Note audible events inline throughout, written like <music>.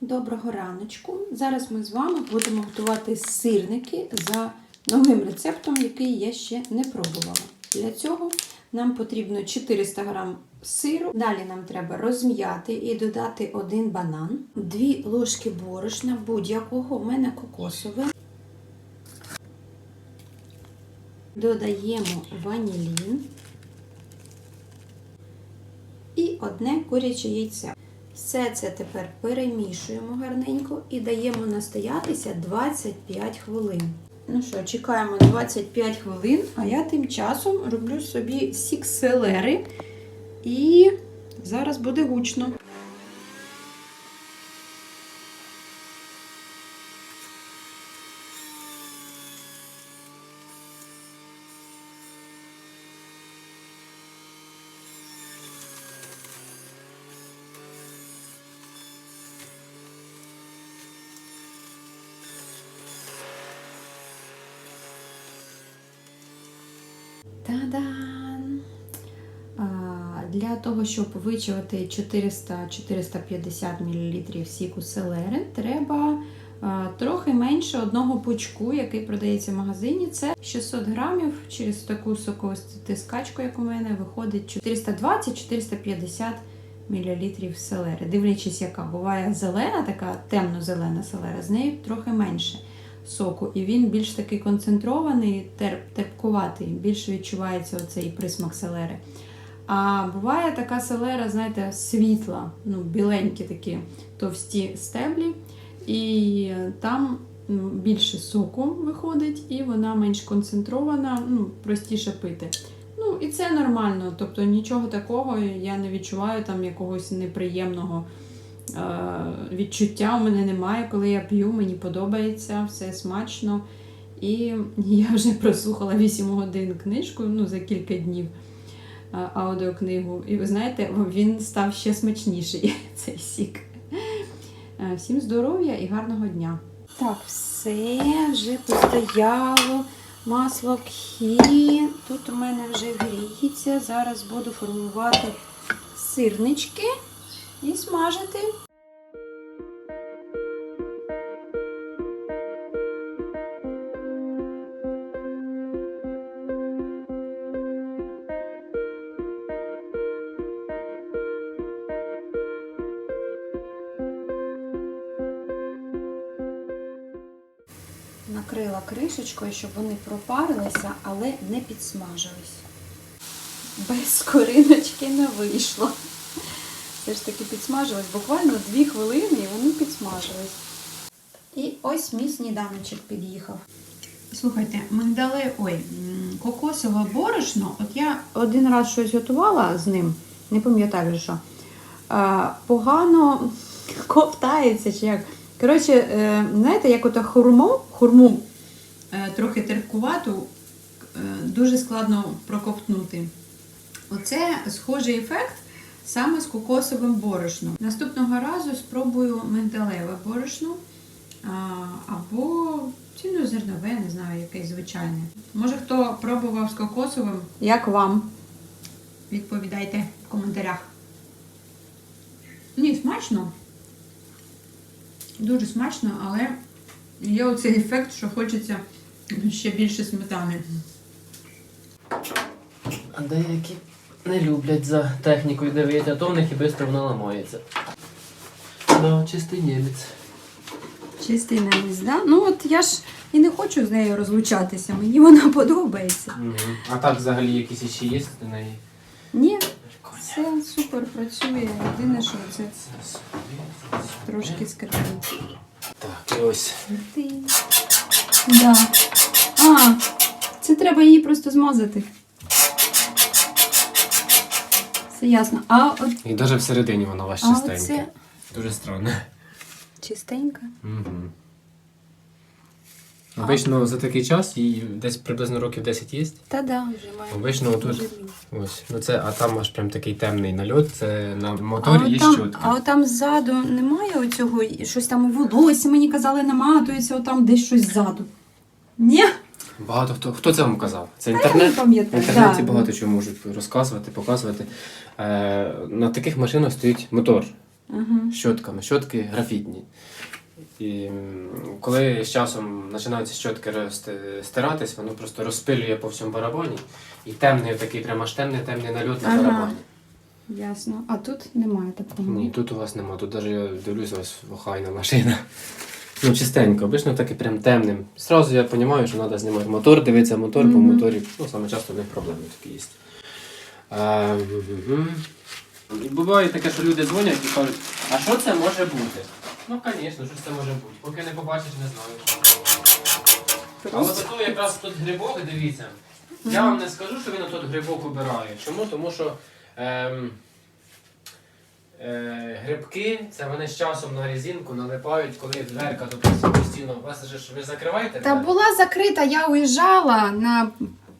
Доброго раночку. Зараз ми з вами будемо готувати сирники за новим рецептом, який я ще не пробувала. Для цього нам потрібно 400 г сиру. Далі нам треба розм'яти і додати один банан, 2 ложки борошна будь-якого, у мене кокосове. Додаємо ванілін і одне куряче яйце. Все це тепер перемішуємо гарненько і даємо настоятися 25 хвилин. Ну що, чекаємо 25 хвилин, а я тим часом роблю собі сікселери. і зараз буде гучно. Для того, щоб вичавити 400-450 мл сіку селери, треба трохи менше одного пучку, який продається в магазині. Це 600 грамів через таку соковистискачку, як у мене, виходить 420-450 мл селери. Дивлячись, яка буває зелена, така темно-зелена селера, з нею трохи менше соку, і він більш такий концентрований, терп, терпкуватий, більше відчувається оцей присмак селери. А буває така селера, знаєте, світла, ну, біленькі такі товсті стеблі, і там більше соку виходить, і вона менш концентрована, ну, простіше пити. Ну, і це нормально, тобто нічого такого я не відчуваю там якогось неприємного е, відчуття у мене немає, коли я п'ю, мені подобається, все смачно. І я вже <laughs> прослухала 8 годин книжку ну, за кілька днів аудіокнигу. І ви знаєте, він став ще смачніший, <laughs> цей сік. Е, Всім здоров'я і гарного дня. Так, все вже постояло. Масло кхі. Тут у мене вже гріється. Зараз буду формувати сирнички і смажити. Накрила кришечкою, щоб вони пропарилися, але не підсмажились. Без скориночки не вийшло. Все ж таки підсмажились буквально 2 хвилини і вони підсмажились. І ось мій сніданочок під'їхав. Слухайте, мигдали, ой, кокосове борошно. От я один раз щось готувала з ним, не пам'ятаю що. А, погано <laughs> ковтається чи як. Коротше, е, знаєте, як ото хурму, хурму е, трохи е, дуже складно проковтнути. Оце схожий ефект саме з кокосовим борошном. Наступного разу спробую мигдалеве борошно або цільнозернове, не знаю, якесь звичайне. Може, хто пробував з кокосовим? Як вам? Відповідайте в коментарях. Ні, смачно. Дуже смачно, але є оцей ефект, що хочеться ще більше сметани. А деякі не люблять за технікою дивитися, а то в них і швидко вона ламається. Да, чистий німець. Чистий намість, да? Ну от я ж і не хочу з нею розлучатися, мені вона <laughs> подобається. Угу. А так взагалі якісь ще є до неї? Ні, все супер працює. Єдине, що це трошки скрипить. Так, і ось. Да. А, це треба її просто змазати. Все ясно. А от І навіть всередині вона у вас А чистенька. оце- Дуже странно. чистенька. Угу. Обично за такий час їй десь приблизно років 10 є. Та да, вже має. Обично отут. Ось. Ну це, а там аж прям такий темний нальот, це на А моторі є от там, щотка. а от там ззаду немає оцього, щось там у волосся, мені казали, наматується, отам десь щось ззаду. Ні? Багато хто. Хто це вам казав? Це інтернет? В інтернеті да. багато чого можуть розказувати, показувати. Е, на таких машинах стоїть мотор. Ага. щотками. Щотки графітні. І коли з часом починаються щотки стиратись, воно просто розпилює по всьому барабані. І темний такий прямо аж темний темний нальот на Ага. барабані. Ясно. А тут немає такого. Ні, тут у вас нема. Тут навіть я дивлюся, ось охайна машина. Ну, чистенько, обично так і прям темним. Зразу я розумію, що треба знімати мотор, дивитися мотор по моторі. Ну, саме часто в них проблеми такі є. А, буває таке, що люди дзвонять і кажуть, а що це може бути? Ну, звісно, що це може бути. Поки не побачиш, не знаєш. А от ото якраз тут грибок, дивіться. Я вам не скажу, що він тут грибок обирає. Чому? Тому що ем, е, грибки це вони з часом на резинку налипають, коли дверка допустимо, постійно. У вас же ж ви закриваєте? Та двері? була закрита, я уїжджала на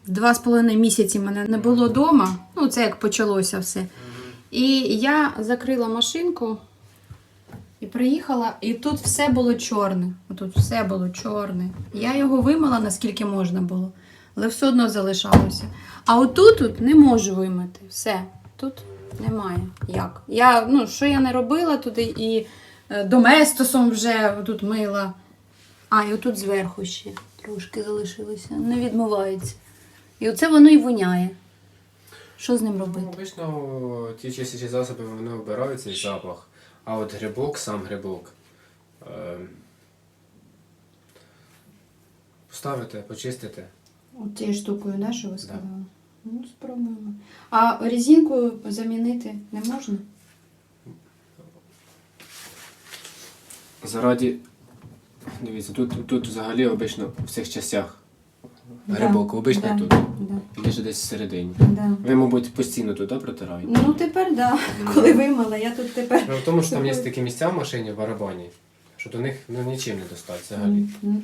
два з половиною місяці мене не було вдома. Ну, це як почалося все. І я закрила машинку і приїхала, і тут все було чорне. Тут все було чорне. Я його вимила наскільки можна було, але все одно залишалося. А отут тут не можу вимити. Все. Тут немає. Як? Я, ну, що я не робила туди і е, доместосом вже тут мила. А, і отут зверху ще трошки залишилося. Не відмивається. І оце воно і воняє. Що з ним Ну, робити? обично ті чистячі засоби вони вбирають цей запах, а от грибок, сам грибок. Е, поставите, почистите. От тією штукою, да, що ви сказали? Ну, спробуємо. А резинку замінити не можна? Зараді, дивіться, тут, тут взагалі обично в цих частях грибок, обично да, тут. Да, Більше десь всередині. да. Ви, мабуть, постійно туди протираєте. Ну, тепер да. Коли вимила, я тут тепер. В тому, що там є такі місця в машині в барабані, що до них ну, нічим не достать взагалі. Мгм.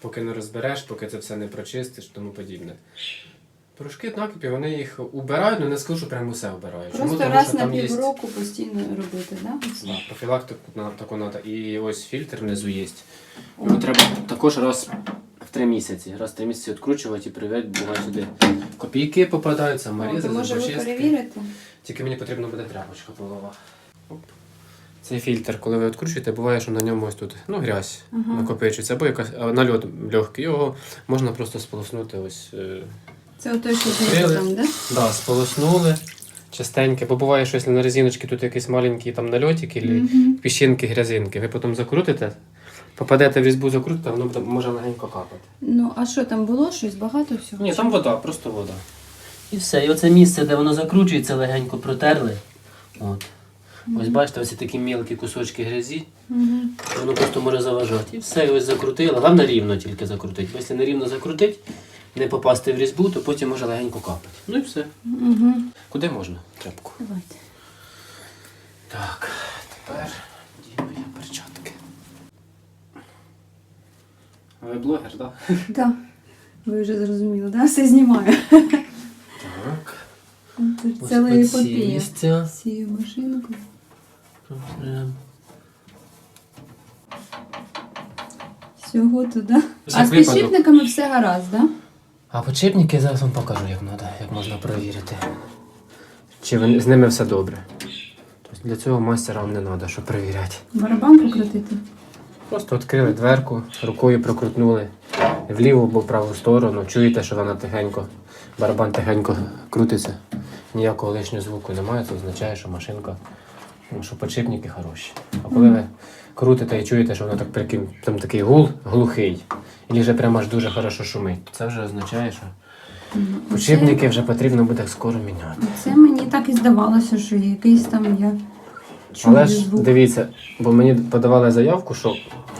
Поки не розбереш, поки це все не прочистиш, тому подібне. Порошки накипі, вони їх убирають, але не скажу, що прямо усе вбирають. Чому? Просто Тому раз що на є півроку постійно робити, да? да, профілактику на таку надо. І ось фільтр внизу є. Його треба також раз в три місяці. Раз в три місяці відкручувати і привезти, буває сюди. Копійки попадаються, О, марізи, може ви перевірите? Тільки мені потрібна буде тряпочка полова. Цей фільтр, коли ви відкручуєте, буває, що на ньому ось тут ну, грязь Ага. накопичується, або якась нальот легкий. Його можна просто сполоснути ось. Це отой, що знизу там, да? да, сполоснули. Частенько, бо буває, що якщо на резиночці тут якийсь маленький там нальотик або Мгм. піщинки, грязинки. Ви потім закрутите, попадете в різьбу закрутите, воно може легенько капати. Ну, а що там було? Щось багато всього? Ні, там вода, просто вода. І все. І оце місце, де воно закручується, легенько протерли. От. Ось бачите, ось такі мілкі кусочки грязі, Мгм. воно просто може заважати. І все, і ось закрутили. Головне рівно тільки закрутити. Бо якщо не рівно закрутити, не попасти в різьбу, то потім може легенько капати. Ну і все. Мгм. Куди можна? Тряпку. Давайте. Так, тепер дію я перчатки. А ви блогер, так? Да? Так. Ви вже зрозуміли, да? Все знімаю. Так. Це Цілий оці епопія. місця. Сію машинку. Протрем. Всього туди. А з випадок. підшипниками все гаразд, да? А подшипники я зараз вам покажу, як треба, як можна перевірити. Чи вони- з ними все добре. Тобто для цього майстера вам не треба, щоб перевіряти. Барабан покрутити. Просто відкрили дверку, рукою прокрутнули в ліву або в праву сторону. Чуєте, що вона тихенько, барабан тихенько крутиться. Ніякого лишнього звуку немає, це означає, що машинка, ну, що подшипники хороші. А коли ви крутите і чуєте, що воно так приким, там такий гул глухий, і вже прямо аж дуже хорошо шумить, це вже означає, що подшипники вже потрібно буде скоро міняти. Це мені так і здавалося, що якийсь там я чую Але ж звук. дивіться, бо мені подавали заявку, що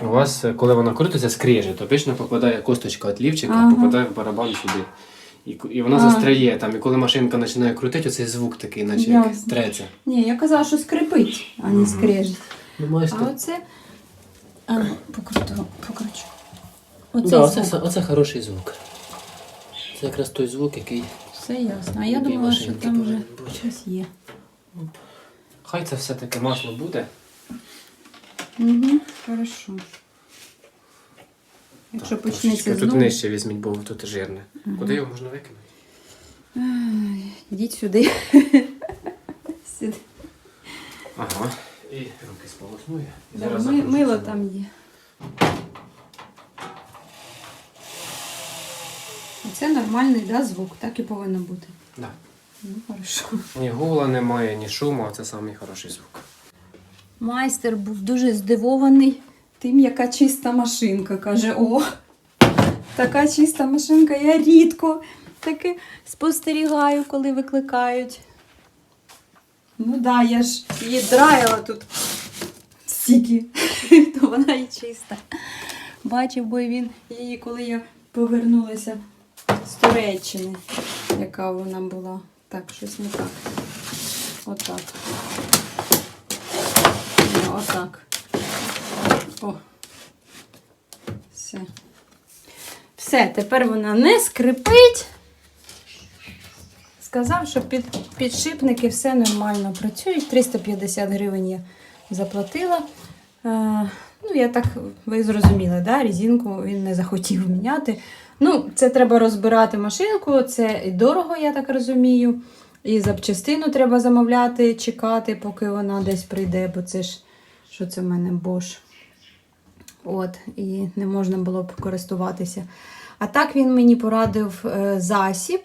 у вас, коли вона крутиться, скріже, то обично попадає косточка від лівчика, Ага. попадає в барабан сюди. І, к- і вона А. застряє там, і коли машинка починає крутити, оцей звук такий, наче як Ясно. треться. Ні, я казала, що скрипить, а не скрежить. Ну, майже А оце. А, ну, покруту, покручу. Оце Да, оце, звук. оце хороший звук. Це якраз той звук, який. Все ясно. А я думала, що там вже бути. щось є. Хай це все-таки масло буде. Угу, хорошо. Якщо Так, почнеться трошечки Тут нижче візьміть, бо тут жирне. Куди його можна викинути? йдіть сюди. <laughs> сюди. Ага. І існує. І Да, зараз ми- мило там є. Це нормальний да, звук, так і повинно бути. Да. Ну, хорошо. Ні гула немає, ні шуму, а це самий хороший звук. Майстер був дуже здивований тим, яка чиста машинка. Каже: о, така чиста машинка, я рідко таке спостерігаю, коли викликають. Ну да, я ж її драїла тут стільки, <laughs> то вона і чиста. Бачив би він її, коли я повернулася з Туреччини, яка вона була. Так, щось не так. Отак. Ні, Отак. О. Все. Все, тепер вона не скрипить. Сказав, що під, підшипники все нормально працюють. 350 гривень я заплатила. Е, ну, я так, ви зрозуміли, да? резинку він не захотів міняти. Ну, це треба розбирати машинку, це дорого, я так розумію. І запчастину треба замовляти, чекати, поки вона десь прийде, бо це ж що це в мене Bosch. От, і не можна було б користуватися. А так він мені порадив е, засіб.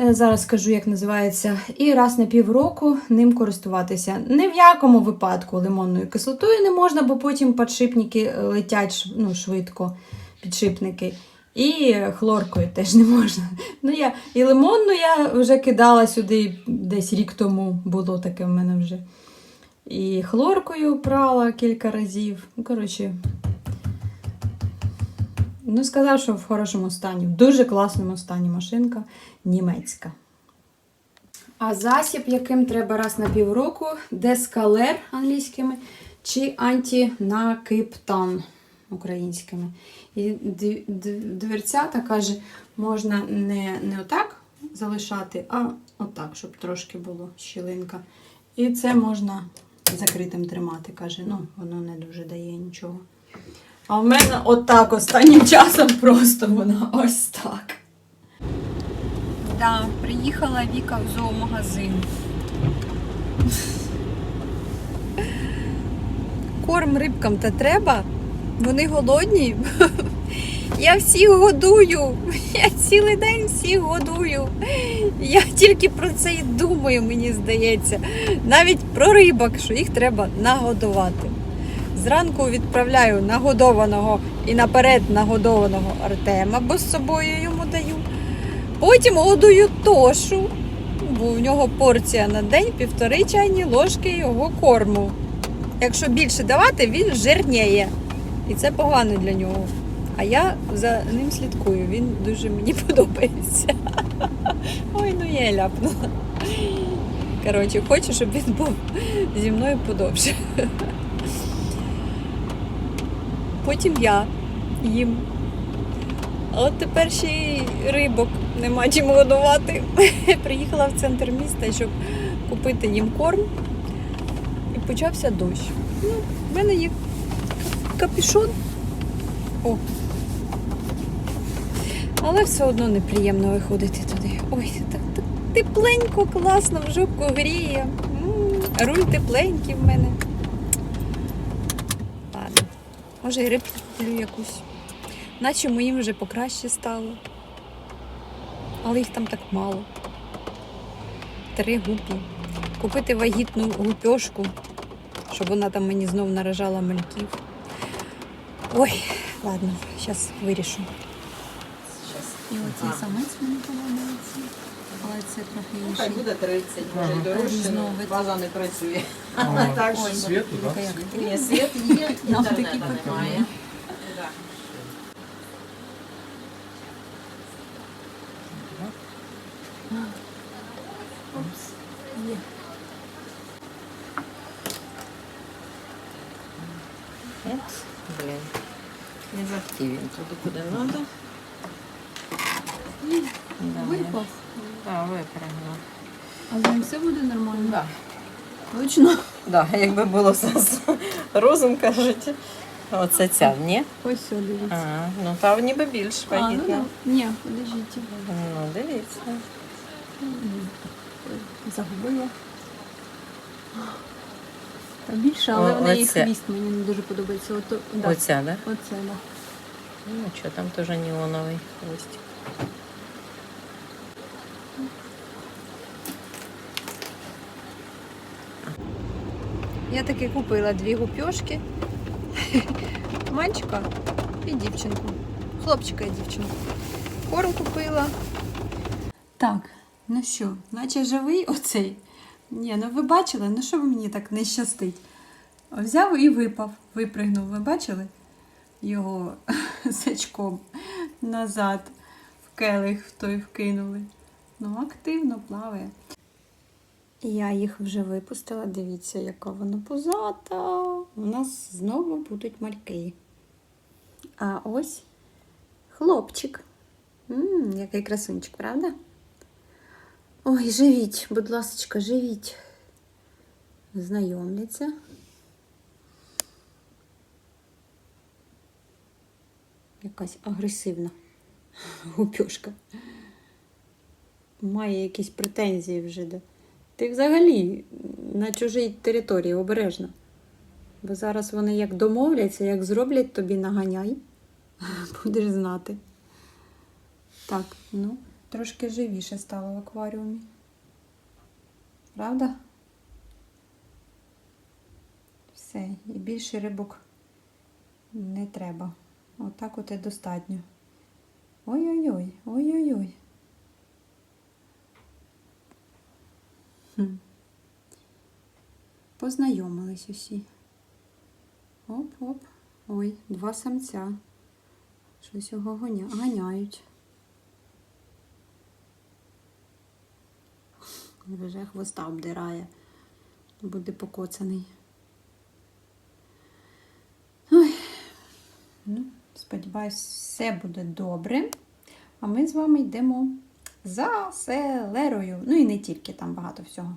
Е, Зараз скажу, як називається, і раз на півроку ним користуватися. Ні в якому випадку лимонною кислотою не можна, бо потім підшипники летять ну, швидко, підшипники. І хлоркою теж не можна. Ну, я, і лимонну я вже кидала сюди десь рік тому, було таке в мене вже. І хлоркою прала кілька разів. Ну, коротше. Ну, сказав, що в хорошому стані, в дуже класному стані машинка німецька. А засіб, яким треба раз на півроку, дескалер англійськими чи антінакиптан українськими. І дверцята каже, можна не, не отак залишати, а отак, щоб трошки було щілинка. І це можна закритим тримати. Каже, ну воно не дуже дає нічого. А в мене отак останнім часом просто вона ось так. Да, приїхала Віка в зоомагазин. Корм рибкам та треба. Вони голодні. <laughs> Я всіх годую. Я цілий день всіх годую. Я тільки про це і думаю, мені здається. Навіть про рибок, що їх треба нагодувати. Зранку відправляю нагодованого і наперед нагодованого Артема, бо з собою йому даю. Потім годую тошу, бо в нього порція на день півтори чайні ложки його корму. Якщо більше давати, він жирніє. І це погано для нього. А я за ним слідкую, він дуже мені <laughs> подобається. Ой, ну я ляпнула. Коротше, хочу, щоб він був зі мною подовше. Потім я їм. А от тепер ще й рибок нема чим годувати. <laughs> Приїхала в центр міста, щоб купити їм корм. І почався дощ. Ну, в мене є кап- капюшон. О. Але все одно неприємно виходити туди. Ой, так, так тепленько, класно, в жопку гріє. М, Руль тепленький в мене. Ладно. Може, і рибку куплю якусь. Наче моїм вже покраще стало. Але їх там так мало. Три гупі. Купити вагітну гупьошку, щоб вона там мені знов наражала мальків. Ой, ладно, зараз вирішу. І оцей самець мені подобається. Але це трохи Ну, Хай буде 30, може й дорожче, Різновид. але база не працює. А, Так що світу, так? Ні, світ є, Нам інтернету немає. Да. Є. От, блін. Не захотів він туди, куди треба. Да, Випав. Да, випрямила. А з ним все буде нормально? Да. Точно? Да, якби було все з розум, кажуть. Оце ця, ні? Ось все, дивіться. А, ну та ніби більш А, ну вагітна. да. Ні, подождіть. Ну, дивіться. Загубила. Та більше, але О, в неї оце. хвіст мені не дуже подобається. Ото, да. Оця, да? Оце, да. Ну що, там теж неоновий хвостик. Я таки купила дві гупьошки. <laughs> Мальчика і дівчинку. Хлопчика і дівчинку. Корм купила. Так, ну що, наче живий оцей. Ні, ну ви бачили, ну що ви мені так не щастить? Взяв і випав, випригнув. Ви бачили? Його <laughs> сачком назад в келих в той вкинули. Ну, активно плаває. Я їх вже випустила. Дивіться, яка вона пузата. У нас знову будуть мальки. А ось хлопчик. м який красунчик, правда? Ой, живіть, будь ласка, живіть. Знайомляться. Якась агресивна гупюшка. Має якісь претензії вже до. Ти взагалі на чужій території обережно. Бо зараз вони як домовляться, як зроблять тобі наганяй, <laughs> будеш знати. Так, ну, трошки живіше стало в акваріумі. Правда? Все, і більше рибок не треба. Отак от і достатньо. Ой-ой-ой, ой-ой-ой. Познайомились усі. Оп-оп. Ой, два самця. Щось його ганяють. Вже хвоста обдирає. Буде покоцаний. Ой. Ну, сподіваюсь, все буде добре. А ми з вами йдемо за селерою. Ну і не тільки там багато всього.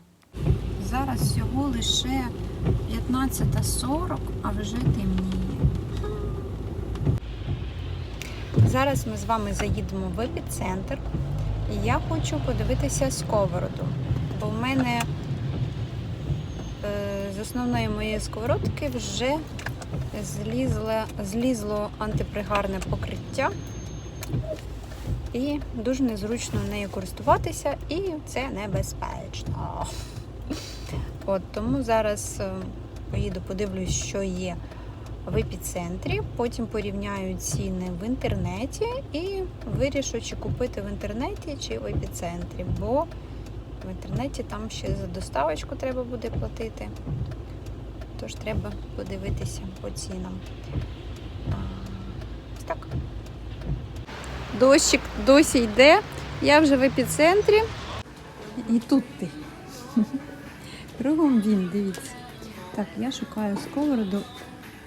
Зараз всього лише 15.40, а вже темніє. Зараз ми з вами заїдемо в епіцентр. І я хочу подивитися сковороду. Бо в мене е, з основної моєї сковородки вже злізло, злізло антипригарне покриття. І дуже незручно нею користуватися, і це небезпечно. От тому зараз е, поїду, подивлюсь, що є в епіцентрі. Потім порівняю ціни в інтернеті і вирішу, чи купити в інтернеті, чи в епіцентрі. Бо в інтернеті там ще за доставочку треба буде платити. Тож треба подивитися по цінам. Ось так. Дощик досі йде. Я вже в епіцентрі. І тут ти. <laughs> Кругом він, дивіться. Так, я шукаю сковороду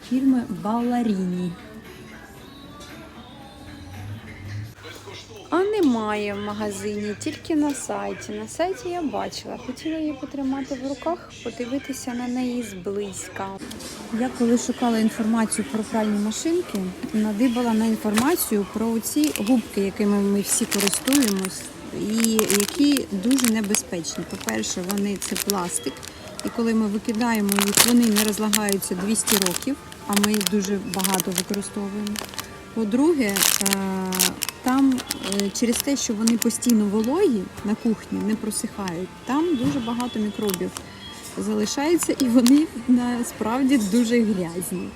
фірми Баларіні. Немає в магазині, тільки на сайті. На сайті я бачила. Хотіла її потримати в руках, подивитися на неї зблизька. Я коли шукала інформацію про пральні машинки, надибала на інформацію про ці губки, якими ми всі користуємось, і які дуже небезпечні. По-перше, вони це пластик, і коли ми викидаємо їх, вони не розлагаються 200 років, а ми їх дуже багато використовуємо. По-друге, е, там е, через те, що вони постійно вологі на кухні, не просихають, там дуже багато мікробів залишається і вони насправді дуже грязні.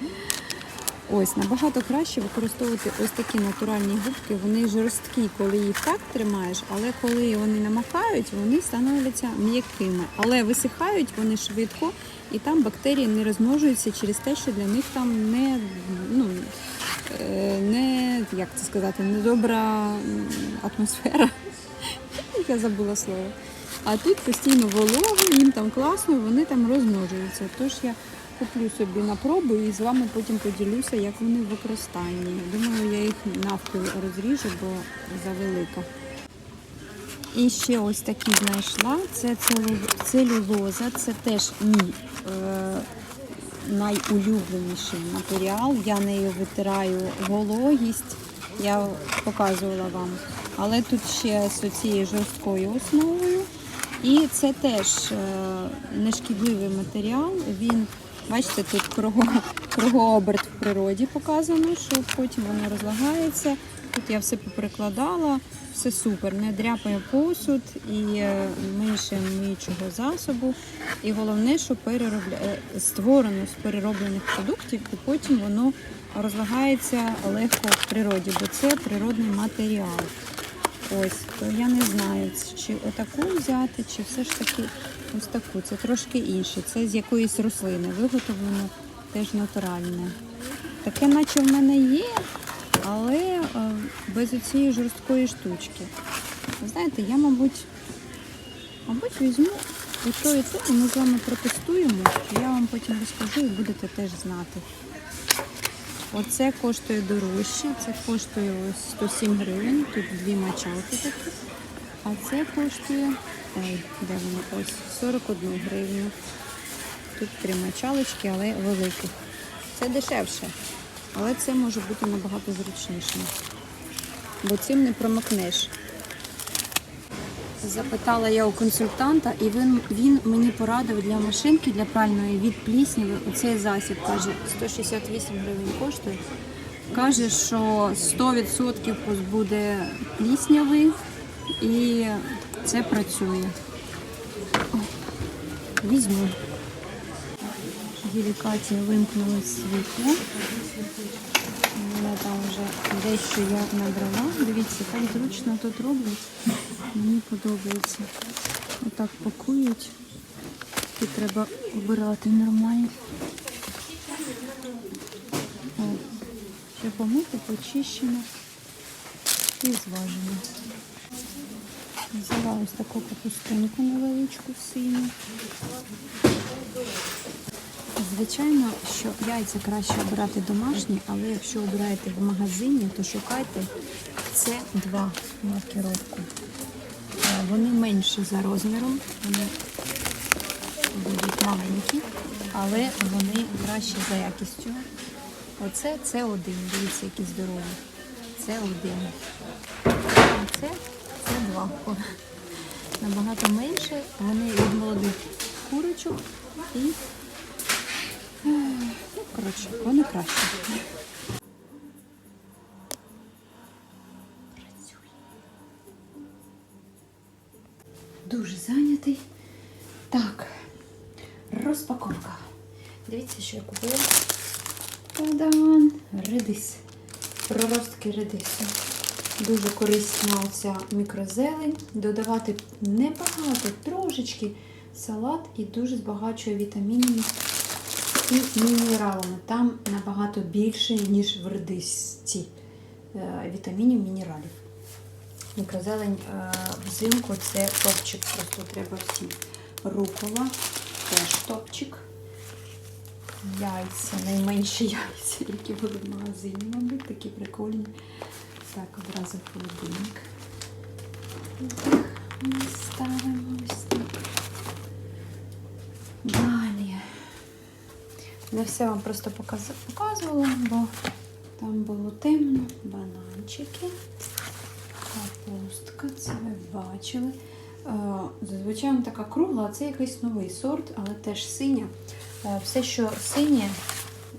Ось набагато краще використовувати ось такі натуральні губки. Вони жорсткі, коли їх так тримаєш, але коли вони намакають, вони становляться м'якими. Але висихають вони швидко, і там бактерії не розмножуються через те, що для них там не, ну, не як це сказати, недобра атмосфера. Я забула слово. А тут постійно волого, їм там класно, вони там розмножуються. Тож я куплю собі на пробу і з вами потім поділюся, як вони в використанні. Думаю, я їх навпіл розріжу, бо завелика. І ще ось такі знайшла. Це целюлоза, це теж мій е, найулюбленіший матеріал. Я нею витираю вологість, я показувала вам. Але тут ще з цією жорсткою основою. І це теж е, нешкідливий матеріал. Він Бачите, тут круго, кругооберт в природі показано, що потім воно розлагається. Тут я все поприкладала, все супер. Не дряпає посуд і менше миючого засобу. І головне, що переробля... е, створено з перероблених продуктів, і потім воно розлагається легко в природі, бо це природний матеріал. Ось, то я не знаю, чи отаку взяти, чи все ж таки ось таку. Це трошки інше. Це з якоїсь рослини, виготовлено теж натуральне. Таке, наче в мене є, але е, без оцієї жорсткої штучки. Знаєте, я, мабуть, мабуть, візьму і то, і те, і ми з вами протестуємо. Я вам потім розкажу і будете теж знати. Оце коштує дорожче, це коштує ось 107 гривень, тут дві мочалки такі. А це коштує, ой, де воно ось 41 гривню. Тут три мочалочки, але великих. Це дешевше, але це може бути набагато зручнішим. Бо цим не промокнеш. Запитала я у консультанта, і він, він мені порадив для машинки для пральної від плісняви. Оцей засіб каже 168 гривень коштує. Каже, що 100% позбуде плісняви і це працює. Візьму. Делікатні вимкнули світло. Я там вже дещо я набрала. Дивіться, так зручно тут роблять. Мені подобається. Отак пакують. І треба обирати нормально. О, ще помити, почищено і зважено. Взяла ось таку капустинку невеличку синю. Звичайно, що яйця краще обирати домашні, але якщо обираєте в магазині, то шукайте це 2 маркировку. Е, Вони менші за розміром, вони будуть маленькі, але вони кращі за якістю. Оце це один. Дивіться, які здорові. Це один. А це, це два. Набагато менше. Вони від молодих курочок і коротше, вони краще. Дуже зайнятий. Так, розпаковка. Дивіться, що я купила. Та-дан! Редис. Проростки редису. Дуже корисна оця мікрозелень. Додавати небагато, трошечки салат і дуже збагачує вітамінами і мінералами. Там набагато більше, ніж в редисці е, вітамінів, мінералів. Мікрозелень е, взимку це топчик, просто треба всім. Рукола теж топчик. Яйця, найменші яйця, які були в магазині, мабуть, такі прикольні. Так, одразу холодильник. Ми ставимо ось так. Не все вам просто показувала, бо там було темно. Бананчики, капустка, це ви бачили. Е, Зазвичай вона така кругла, а це якийсь новий сорт, але теж синя. Е, Все, що синє,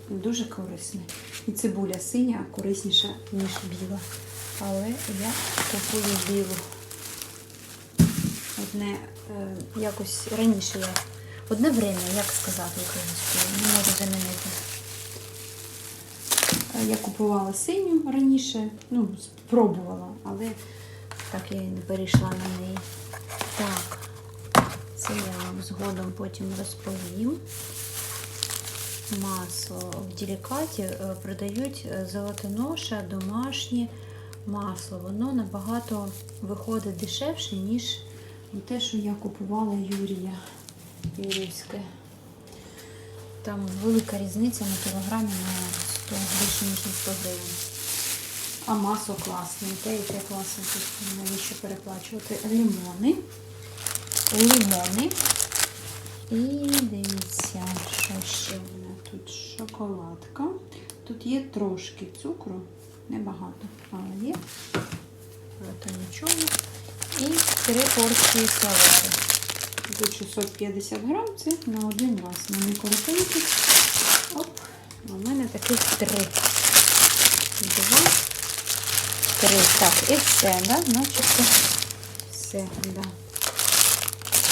дуже корисне. І цибуля синя корисніша, ніж біла. Але я купую білу. Одне е, якось раніше я. Одне время, як сказати українською, не можу замінити. Е, Я купувала синю раніше, ну, спробувала, але так я і не перейшла на неї. Так, це я вам згодом потім розповім. Масло в делікаті е, продають е, золотоноша, домашнє масло. Воно набагато виходить дешевше, ніж те, що я купувала Юрія Юрівське. Там велика різниця на кілограмі на 100, більше ніж на 100 гривень. А масло класне, те, і те класне. Тут навіщо переплачувати? Лимони. Лимони. І дивіться, що ще в мене тут шоколадка. Тут є трошки цукру, небагато, але є. Але то нічого. І три порції селери. Тут 650 грам, це на один раз. Вони коротенькі. А у мене таких три. Два, три. Так, і все, да? Значить, все, да.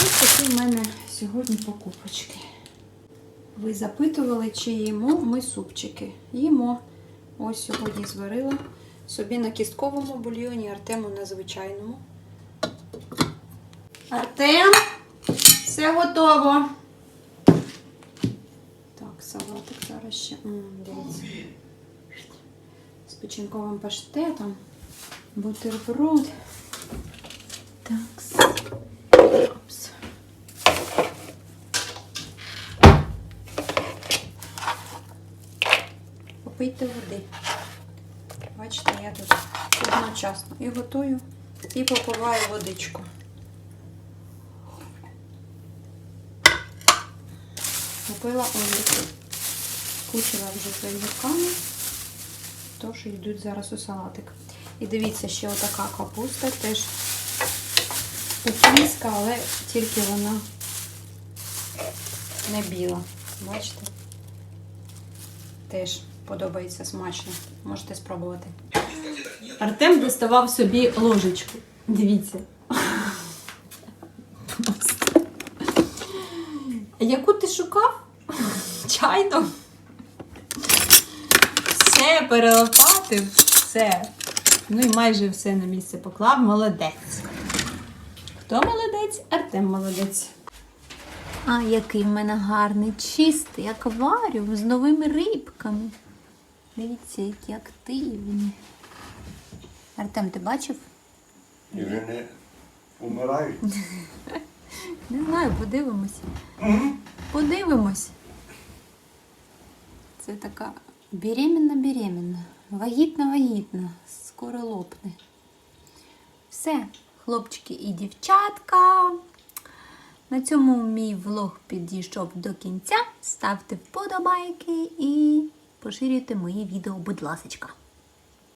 Ось такі в мене сьогодні покупочки. Ви запитували, чи їмо ми супчики. Їмо. Ось сьогодні зварила собі на кістковому бульйоні, Артему на звичайному. Артем, все готово. Так, салатик зараз ще. М, дивіться. З печінковим паштетом. Бутерброд. Так. Опс. Попийте води. Бачите, я тут одночасно і готую, і попиваю водичку. Купила огірки. Кучила вже з огірками, тож йдуть зараз у салатик. І дивіться, ще отака капуста теж українська, але тільки вона не біла. Бачите? Теж подобається смачно. Можете спробувати. Артем доставав собі ложечку. Дивіться. <laughs> Яку ти шукав? Чайно. Все перелопатив, все. Ну і майже все на місце поклав. Молодець. Хто молодець? Артем молодець. А який в мене гарний, чистий акваріум з новими рибками. Дивіться, які активні. Артем, ти бачив? І вже не вмирають. <laughs> Не знаю, подивимось. Подивимось. Це така беременна-беременна, вагітна-вагітна, скоро лопне. Все, хлопчики і дівчатка. На цьому мій влог підійшов до кінця. Ставте вподобайки і поширюйте мої відео, будь ласочка.